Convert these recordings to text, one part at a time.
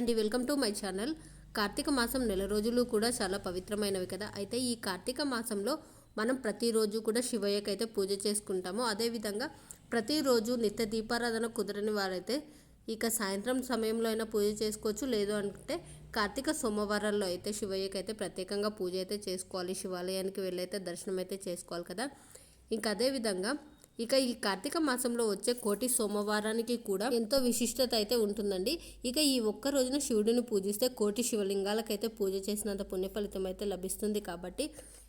అండి. Welcome to my channel. Karthika మాసం నెల రోజులు కూడా చాలా పవిత్రమైనవి కదా. అయితే ఈ కార్తీక మాసంలో మనం ప్రతిరోజు కూడా శివయ్యకి అయితే పూజ చేసుకుంటాము. అదేవిధంగా ప్రతిరోజు నిత్య దీపారాధన కుదరని వారైతే ఇక సాయంత్రం సమయంలో అయినా పూజ చేసుకోవచ్చు. లేదు అంటే కార్తీక సోమవారాల్లో అయితే శివయ్యకి అయితే ప్రత్యేకంగా పూజ అయితే చేసుకోవాలి. శివాలయానికి వెళ్ళైతే దర్శనం అయితే చేసుకోవాలి కదా. ఇంకా అదేవిధంగా ఇక ఈ కార్తీక మాసంలో వచ్చే కోటి సోమవారానికి కూడా ఎంతో విశిష్టత అయితే ఉంటుందండి. ఇక ఈ ఒక్క రోజున శివుడిని పూజిస్తే కోటి శివలింగాలకైతే పూజ చేసినంత పుణ్య ఫలితం అయితే లభిస్తుంది కాబట్టి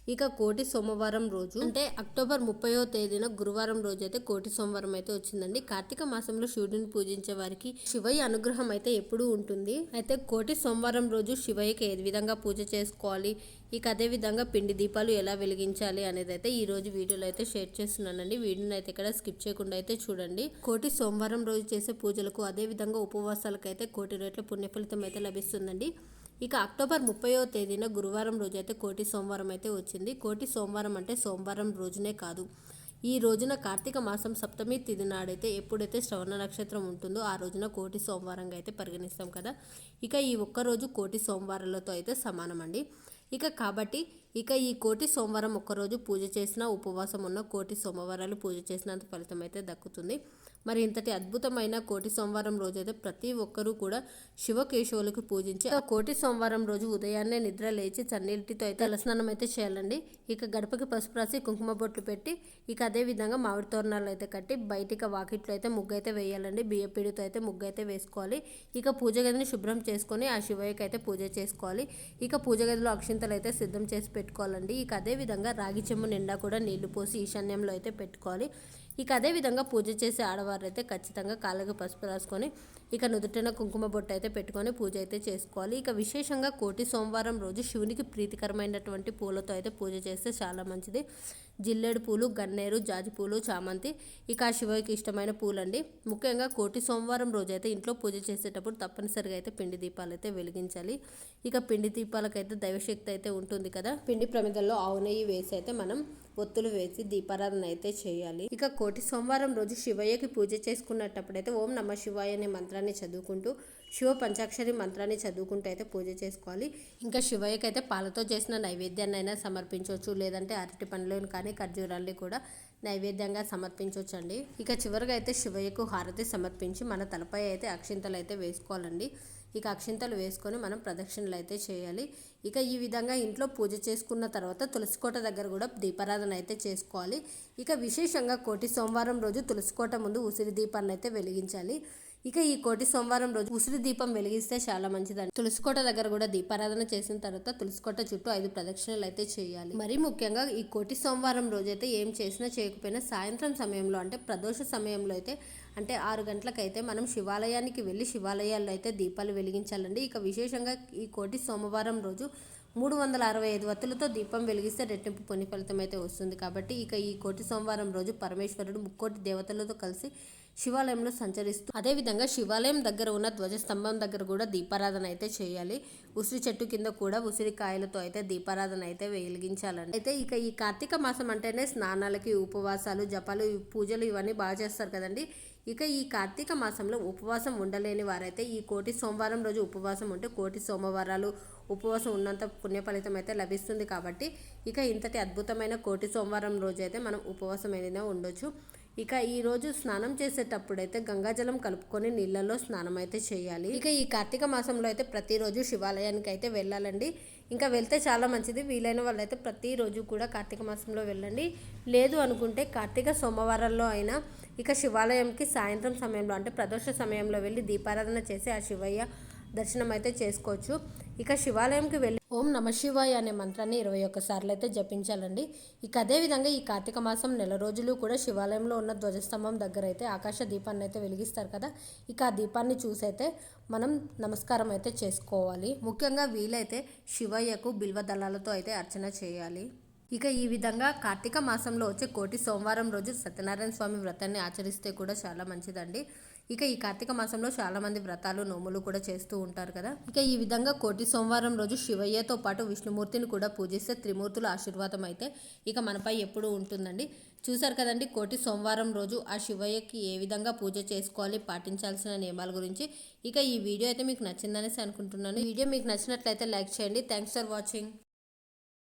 ఇక కోటి సోమవారం రోజు అంటే అక్టోబర్ ముప్పయో తేదీన గురువారం రోజు అయితే కోటి సోమవారం అయితే వచ్చిందండి. కార్తీక మాసంలో శివుడిని పూజించే వారికి శివయ్య అనుగ్రహం అయితే ఎప్పుడూ ఉంటుంది. అయితే కోటి సోమవారం రోజు శివయ్యకి ఏ విధంగా పూజ చేసుకోవాలి? ఇక అదే విధంగా పిండి దీపాలు ఎలా వెలిగించాలి అనేది అయితే ఈ రోజు వీడియోలో అయితే షేర్ చేస్తున్నానండి. వీడియోని అయితే ఇక్కడ స్కిప్ చేయకుండా అయితే చూడండి. కోటి సోమవారం రోజు చేసే పూజలకు అదే విధంగా ఉపవాసాలకు అయితే కోటి రేట్ల పుణ్యఫలితం అయితే లభిస్తుందండి. ఇక అక్టోబర్ ముప్పయో తేదీన గురువారం రోజు అయితే కోటి సోమవారం అయితే వచ్చింది. కోటి సోమవారం అంటే సోమవారం రోజునే కాదు. ఈ రోజున కార్తీక మాసం సప్తమి తిది నాడైతే ఎప్పుడైతే శ్రవణ నక్షత్రం ఉంటుందో ఆ రోజున కోటి సోమవారంగా అయితే పరిగణిస్తాం కదా. ఇక ఈ ఒక్క రోజు కోటి సోమవారాలతో అయితే సమానం అండి ఇక కాబట్టి ఇక ఈ కోటి సోమవారం ఒక్కరోజు పూజ చేసిన ఉపవాసం ఉన్న కోటి సోమవారాలు పూజ చేసినంత ఫలితం అయితే దక్కుతుంది. మరి ఇంతటి అద్భుతమైన కోటి సోమవారం రోజు అయితే ప్రతి ఒక్కరూ కూడా శివకేశవులకు పూజించి ఆ కోటి సోమవారం రోజు ఉదయాన్నే నిద్ర లేచి చన్నీటితో అయితే తలస్నానం అయితే చేయాలండి. ఇక గడపకి పసుపు రాసి కుంకుమ బొట్లు పెట్టి ఇక అదే విధంగా మామిడి తోరణాలు అయితే కట్టి బయటికి వాకిట్లో అయితే ముగ్గు అయితే వేయాలండి. బియ్యపిడితో అయితే ముగ్గు అయితే వేసుకోవాలి. ఇక పూజ గదిని శుభ్రం చేసుకొని ఆ శివయ్యకి అయితే పూజ చేసుకోవాలి. ఇక పూజ గదిలో అక్షింతలు అయితే సిద్ధం చేసి పెట్టుకోవాలండి. ఇక అదే విధంగా రాగి చెమ్ము నిండా కూడా నీళ్ళు పోసి ఈశాన్యంలో అయితే పెట్టుకోవాలి. ఇక అదేవిధంగా పూజ చేసే ఆడవారు అయితే ఖచ్చితంగా కాళ్ళకి పసుపు రాసుకొని ఇక నుదుటిన కుంకుమ బొట్టు అయితే పెట్టుకొని పూజ అయితే చేసుకోవాలి. ఇక విశేషంగా కోటి సోమవారం రోజు శివునికి ప్రీతికరమైనటువంటి పూలతో అయితే పూజ చేస్తే చాలా మంచిది. జిల్లేడు పూలు గన్నేరు జాజి పూలు చామంతి ఇక ఆ శివకి ఇష్టమైన పూలండి. ముఖ్యంగా కోటి సోమవారం రోజు అయితే ఇంట్లో పూజ చేసేటప్పుడు తప్పనిసరిగా అయితే పిండి దీపాలు అయితే వెలిగించాలి. ఇక పిండి దీపాలకైతే దైవశక్తి అయితే ఉంటుంది కదా. పిండి ప్రమిదల్లో ఆవు నెయ్యి వేసి అయితే మనం ఒత్తులు వేసి దీపారాధన అయితే చేయాలి. ఇక కోటి సోమవారం రోజు శివయ్యకి పూజ చేసుకున్నప్పుడైతే ఓం నమ శివాయ అనే మంత్రాన్ని చదువుకుంటూ శివ పంచాక్షరి మంత్రాన్ని చదువుకుంటూ అయితే పూజ చేసుకోవాలి. ఇంకా శివయ్యకి అయితే పాలతో చేసిన నైవేద్యాన్ని అయినా సమర్పించవచ్చు లేదంటే అరటి పండ్లను కానీ ఖర్జూరాల్ని కూడా నైవేద్యంగా సమర్పించవచ్చు అండి ఇక చివరిగా అయితే శివయ్యకు హారతి సమర్పించి మన తలపై అయితే అక్షింతలు అయితే వేసుకోవాలండి. ఇక అక్షింతలు వేసుకొని మనం ప్రదక్షిణలు అయితే చేయాలి. ఇక ఈ విధంగా ఇంట్లో పూజ చేసుకున్న తర్వాత తులసికోట దగ్గర కూడా దీపారాధన అయితే చేసుకోవాలి. ఇక విశేషంగా కోటి సోమవారం రోజు తులసికోట ముందు ఉసిరి దీపాన్ని అయితే వెలిగించాలి. ఇక ఈ కోటి సోమవారం రోజు ఉసిరి దీపం వెలిగిస్తే చాలా మంచిదండి తులసికోట దగ్గర కూడా దీపారాధన చేసిన తర్వాత తులసికోట చుట్టూ ఐదు ప్రదక్షిణలు అయితే చేయాలి. మరి ముఖ్యంగా ఈ కోటి సోమవారం రోజు అయితే ఏం చేసినా చేయకపోయినా సాయంత్రం సమయంలో అంటే ప్రదోష సమయంలో అయితే అంటే ఆరు గంటలకైతే మనం శివాలయానికి వెళ్ళి శివాలయాల్లో అయితే దీపాలు వెలిగించాలండి. ఇక విశేషంగా ఈ కోటి సోమవారం రోజు మూడు వందల అరవై ఐదు వత్తులతో దీపం వెలిగిస్తే రెట్టింపు పుణ్య ఫలితం అయితే వస్తుంది. కాబట్టి ఇక ఈ కోటి సోమవారం రోజు పరమేశ్వరుడు ముక్కోటి దేవతలతో కలిసి శివాలయంలో సంచరిస్తూ అదేవిధంగా శివాలయం దగ్గర ఉన్న ధ్వజస్తంభం దగ్గర కూడా దీపారాధన అయితే చేయాలి. ఉసిరి చెట్టు కింద కూడా ఉసిరికాయలతో అయితే దీపారాధన అయితే వెలిగించాలండి. అయితే ఇక ఈ కార్తీక మాసం అంటేనే స్నానాలకి ఉపవాసాలు జపాలు పూజలు ఇవన్నీ బాగా చేస్తారు కదండి. ఇక ఈ కార్తీక మాసంలో ఉపవాసం ఉండలేని వారైతే ఈ కోటి సోమవారం రోజు ఉపవాసం ఉంటే కోటి సోమవారాలు ఉపవాసం ఉన్నంత పుణ్య ఫలితం అయితే లభిస్తుంది కాబట్టి ఇక ఇంతటి అద్భుతమైన కోటి సోమవారం రోజు అయితే మనం ఉపవాసం ఏదైనా ఉండొచ్చు. ఇక ఈ రోజు స్నానం చేసేటప్పుడు అయితే గంగాజలం కలుపుకొని నీళ్ళలో స్నానం అయితే చేయాలి. ఇక ఈ కార్తీక మాసంలో అయితే ప్రతిరోజు శివాలయానికి అయితే వెళ్ళాలండి. ఇంకా వెళ్తే చాలా మంచిది. వీలైన వాళ్ళైతే ప్రతిరోజు కూడా కార్తీక మాసంలో వెళ్ళండి. లేదు అనుకుంటే కార్తీక సోమవారాల్లో అయినా ఇక శివాలయంకి సాయంత్రం సమయంలో అంటే ప్రదోష సమయంలో వెళ్ళి దీపారాధన చేసి ఆ శివయ్య దర్శనం అయితే చేసుకోవచ్చు. ఇక శివాలయంకి వెళ్ళి ఓం నమ శివాయ అనే మంత్రాన్ని ఇరవై ఒక్కసార్లు అయితే జపించాలండి. ఇక అదేవిధంగా ఈ కార్తీక మాసం నెల రోజులు కూడా శివాలయంలో ఉన్న ధ్వజస్తంభం దగ్గర అయితే ఆకాశ దీపాన్ని అయితే వెలిగిస్తారు కదా. ఇక ఆ దీపాన్ని చూసైతే మనం నమస్కారం అయితే చేసుకోవాలి. ముఖ్యంగా వీలైతే శివయ్యకు బిల్వ దళాలతో అయితే అర్చన చేయాలి. ఇక ఈ విధంగా కార్తీక మాసంలో వచ్చే కోటి సోమవారం రోజు సత్యనారాయణ స్వామి వ్రతాన్ని ఆచరిస్తే కూడా చాలా మంచిదండి. ఇక ఈ కార్తీక మాసంలో చాలా మంది వ్రతాలు నోములు కూడా చేస్తూ ఉంటారు కదా. ఇక ఈ విధంగా కోటి సోమవారం రోజు శివయ్యతో పాటు విష్ణుమూర్తిని కూడా పూజిస్తే త్రిమూర్తుల ఆశీర్వాదం అయితే ఇక మనపై ఎప్పుడూ ఉంటుందండి. చూసారు కదండి కోటి సోమవారం రోజు ఆ శివయ్యకి ఏ విధంగా పూజ చేసుకోవాలి పాటించాల్సిన నియమాల గురించి. ఇక ఈ వీడియో అయితే మీకు నచ్చిందనేసి అనుకుంటున్నాను. ఈ వీడియో మీకు నచ్చినట్లయితే లైక్ చేయండి. Thanks for watching